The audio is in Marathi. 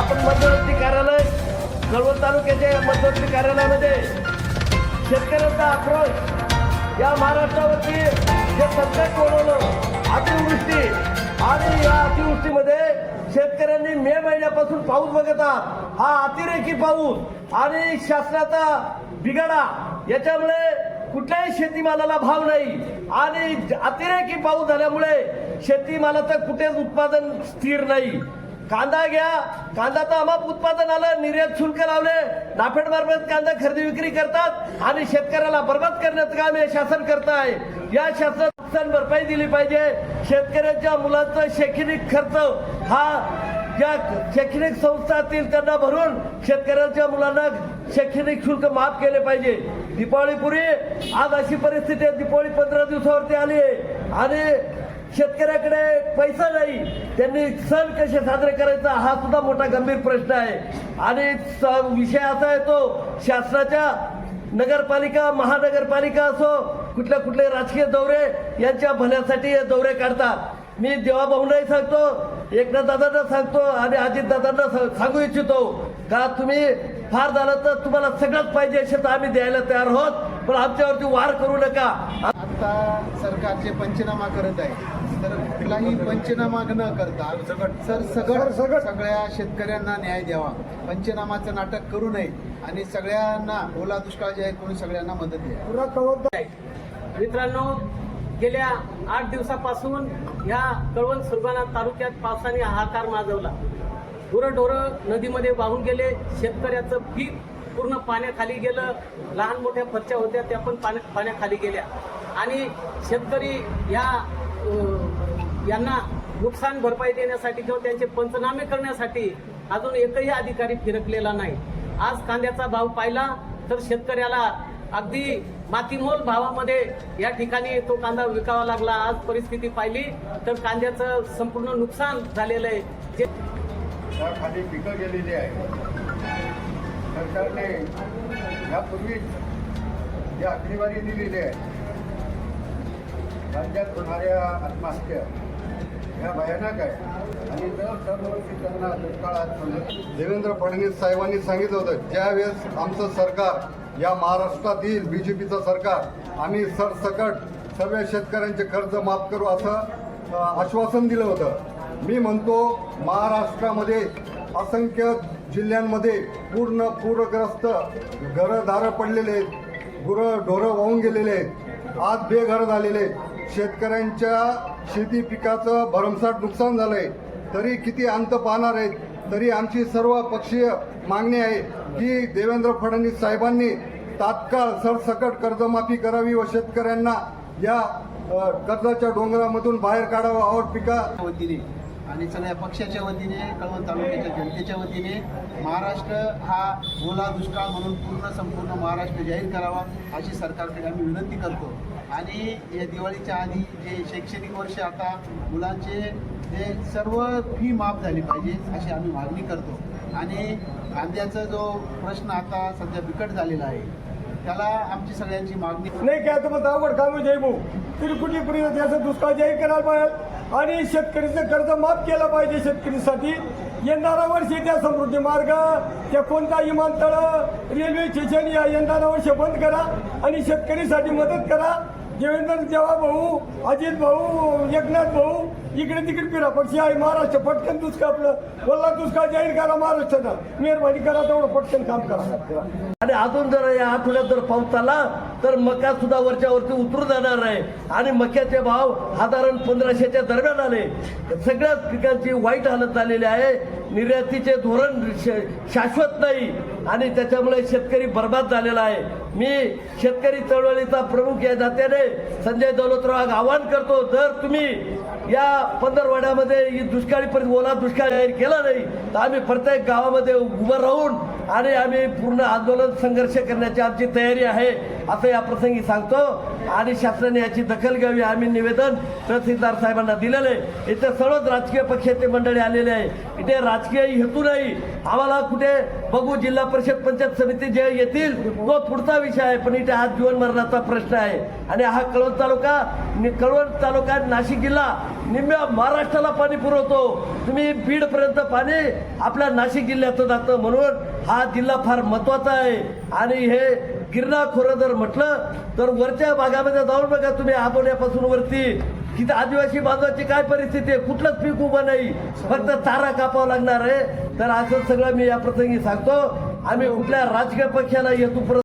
आपण मध्यवर्ती कार्यालय कळवण तालुक्याच्या या मध्यवर्ती कार्यालयामध्ये शेतकऱ्यांचा आक्रोश या महाराष्ट्रावरती जे संकट ओढवलं अतिवृष्टी आणि या अतिवृष्टीमध्ये शेतकऱ्यांनी मे महिन्यापासून पाऊस बघत हा अतिरेकी पाऊस आणि शासनाचा बिघाडा याच्यामुळे कुठल्याही शेतीमालाला भाव नाही आणि अतिरेकी पाऊस झाल्यामुळे शेतीमालाचं कुठेच उत्पादन स्थिर नाही. कांदा घ्या कांदा तर अमाप उत्पादन आलं निर्यात शुल्क लावले नाफेड मार्फत कांदा खरेदी विक्री करतात आणि शेतकऱ्याला बर्बाद करण्याचं काम हे शासन करत आहे या शासनात नुकसान भरपाई दिली पाहिजे. शेतकऱ्यांच्या मुलांचा शैक्षणिक खर्च हा ज्या शैक्षणिक संस्थातील त्यांना भरून शेतकऱ्यांच्या मुलांना शैक्षणिक शुल्क माफ केले पाहिजे. दीपावलीपूर्वी आज अशी परिस्थिती आहे दीपावली पंधरा दिवसावरती आली आहे. आणि शेतकऱ्याकडे पैसा नाही त्यांनी सण कसे साजरे करायचा हा सुद्धा मोठा गंभीर प्रश्न आहे. आणि स- विषय असा येतो शासनाच्या नगरपालिका महानगरपालिका असो कुठले कुठले राजकीय दौरे यांच्या भल्यासाठी हे दौरे काढतात. मी देवाभाऊनाही सांगतो एकनाथ दादांना सांगतो आणि अजित दादांना सांगू इच्छितो का तुम्ही फार झालं तर तुम्हाला सगळंच पाहिजे असे तर आम्ही द्यायला तयार आहोत. पण आमच्यावरती वार करू नका. आता सरकार जे पंचनामा करत आहे. तर कुठलाही पंचनामा न करता सर सगळं सगळ्या शेतकऱ्यांना न्याय द्यावा. पंचनामाचं नाटक करू नये आणि सगळ्यांना ओला दुष्काळ जे आहे करून सगळ्यांना मदत द्या. मित्रांनो गेल्या आठ दिवसापासून ह्या कळवण सुरगाणा तालुक्यात पावसाने हाहाकार माजवला. गुरंढोरं नदीमध्ये वाहून गेले. शेतकऱ्याचं पीक पूर्ण पाण्याखाली गेलं लहान मोठ्या फरच्या होत्या त्या पण पाण्या पाण्याखाली गेल्या. आणि शेतकरी या यांना नुकसान भरपाई देण्यासाठी किंवा त्यांचे पंचनामे करण्यासाठी अजून एकही अधिकारी फिरकलेला नाही. आज कांद्याचा भाव पाहिला तर शेतकऱ्याला अगदी मातीमोल भावामध्ये या ठिकाणी तो कांदा विकावा लागला. आज परिस्थिती पाहिली तर कांद्याचं संपूर्ण नुकसान झालेलं आहे. जे खाली पिकं गेलेली आहे सरकारने यापूर्वीच जी आकडेवारी दिलेली आहे राज्यात होणाऱ्या आत्महत्या ह्या भयानक आहे आणि दर दरवर्षी त्यांना दुष्काळात देवेंद्र फडणवीस साहेबांनी सांगितलं होतं ज्यावेळेस आमचं सरकार या महाराष्ट्रात येईल बी जे पीचं सरकार आम्ही सरसकट सर्व शेतकऱ्यांचे कर्ज माफ करू असं आश्वासन दिलं होतं. मी म्हणतो महाराष्ट्रामध्ये असंख्य जिल्ह्यांमध्ये पूर्ण पूरग्रस्त घरं दारं पडलेले आहेत. गुरं ढोरं वाहून गेलेले आहेत. आज बेघर झालेले आहेत. शेतकऱ्यांच्या शेती पिकाचं भरमसाठ नुकसान झालं आहे तरी किती अंत पाहणार आहेत? तरी आमची सर्व पक्षीय मागणी आहे की देवेंद्र फडणवीस साहेबांनी तात्काळ सरसकट कर्जमाफी करावी व शेतकऱ्यांना या कर्जाच्या डोंगरामधून बाहेर काढावं. और पिका हो, वतीने आणि सगळ्या पक्षाच्या वतीने कळवण तालुक्याच्या जनतेच्या वतीने महाराष्ट्र हा ओला दुष्काळ म्हणून पूर्ण संपूर्ण महाराष्ट्र जाहीर करावा अशी सरकारकडे आम्ही विनंती करतो. आणि या दिवाळीच्या आधी जे शैक्षणिक वर्ष आता मुलांचे जे सर्व फी माफ झाली पाहिजे अशी आम्ही मागणी करतो. आणि कांद्याचा जो प्रश्न आता सध्या बिकट झालेला आहे त्याला आमची सगळ्यांची मागणी नाही काय तुम्हाला अवघड काम आहे भाऊ. तरी कुठली परिस्थिती त्याचा दुष्काळ जाहीर करायला पाहिजे. आणि शेतकरीचं कर्ज माफ केलं पाहिजे शेतकरीसाठी. येणारा वर्षी त्या समृद्धी मार्ग त्या कोणता विमानतळ रेल्वे स्टेशन या यंदारा वर्ष बंद करा आणि शेतकरीसाठी मदत करा. देवेंद्र जेव्हा भाऊ अजित भाऊ एकनाथ भाऊ इकडे तिकडे फिरा. पक्षी आहे महाराष्ट्र पटकन दुष्काळ आपलं. वल्ला दुष्काळ जाहीर करा महाराष्ट्रानं मेहरबानी करा तेवढं पटकन काम करा. अजून जर या आठवड्यात जर पाऊस आला तर मका सुद्धा वरच्या वरती उतरू जाणार आहे. आणि मक्याचे भाव साधारण पंधराशेच्या दरम्यान आले. सगळ्याच पिकांची वाईट हालत झालेली आहे. निर्यातीचे धोरण श- शाश्वत नाही. आणि त्याच्यामुळे शेतकरी बर्बाद झालेला आहे. मी शेतकरी चळवळीचा प्रमुख या नात्याने संजय दौलतराव आवाहन करतो जर तुम्ही या पंधरवाड्यामध्ये ही दुष्काळी परिस्थिती ओला दुष्काळ जाहीर केला नाही तर आम्ही प्रत्येक गावामध्ये उभं राहून आणि आम्ही पूर्ण आंदोलन संघर्ष करण्याची आमची तयारी आहे असं या प्रसंगी सांगतो. आणि शासनाने याची दखल घ्यावी आम्ही निवेदन तहसीलदार साहेबांना दिलेलं आहे. इथे सर्वच राजकीय पक्षाचे मंडळी आलेले आहे. इथे राजकीय हेतू नाही. आम्हाला कुठे बघू जिल्हा परिषद पंचायत समिती जे येतील तो पुढचा विषय आहे पण इथे आज जीवन मरणाचा प्रश्न आहे. आणि हा कळवण तालुका कळवण तालुका नाशिक जिल्हा निम्म्या महाराष्ट्राला पाणी पुरवतो. तुम्ही बीड पर्यंत पाणी आपल्या नाशिक जिल्ह्याचं जातं म्हणून हा जिल्हा फार महत्त्वाचा आहे. आणि हे गिरणा खोरं जर म्हटलं तर वरच्या भागामध्ये जाऊन बघा तुम्ही आबोण्यापासून वरती. तिथं आदिवासी बांधवाची काय परिस्थिती आहे? कुठलंच पीक उभं नाही. फक्त चारा कापावा लागणार आहे. तर असं सगळं मी या प्रसंगी सांगतो. आम्ही कुठल्या राजकीय पक्षाला येतो